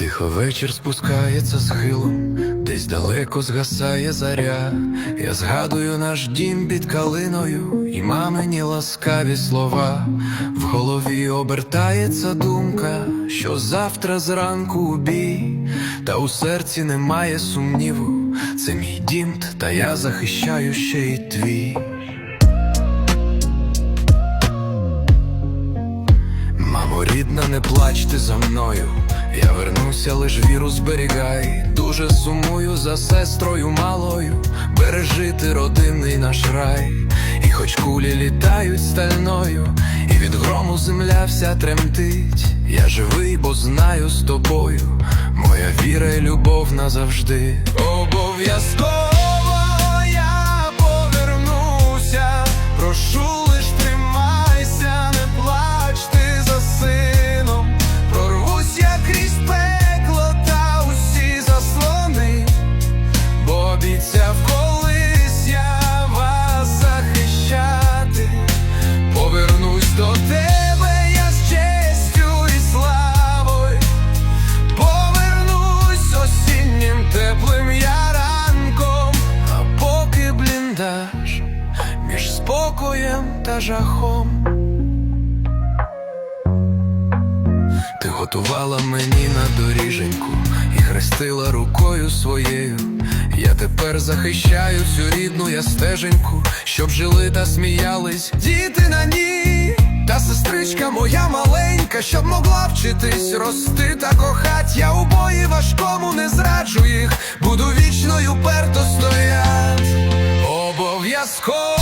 Тихо вечір спускається схилом, десь далеко згасає заря. Я згадую наш дім під калиною і мамині ласкаві слова. В голові обертається думка, що завтра зранку у бій, та у серці немає сумніву. Це мій дім, та я захищаю ще й твій. Мамо, рідна, не плачте за мною. Я вернуся, лиш віру зберігай. Дуже сумую за сестрою малою. Бережити родинний наш рай. І хоч кулі літають стальною, і від грому земля вся тремтить. Я живий, бо знаю з тобою. Моя віра і любов назавжди. Обов'язково жахом. Ти готувала мені на доріженьку і хрестила рукою своєю. Я тепер захищаю цю рідну я стеженьку, щоб жили та сміялись діти на ній. Та сестричка моя маленька, щоб могла вчитись рости та кохать. Я у бої важкому не зраджу їх, буду вічно й уперто стоять. Обов'язково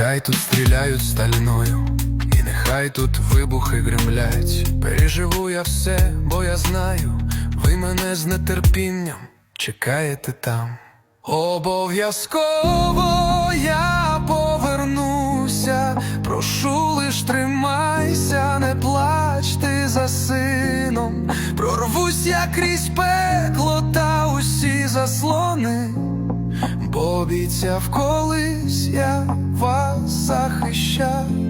нехай тут стріляють стальною, і нехай тут вибухи гремлять. Переживу я все, бо я знаю, ви мене з нетерпінням чекаєте там. Обов'язково я повернуся, прошу лиш тримайся, не плач ти за сином, прорвусь я крізь пекло та усі заслони. Бо обіцяв колись я вас захищати.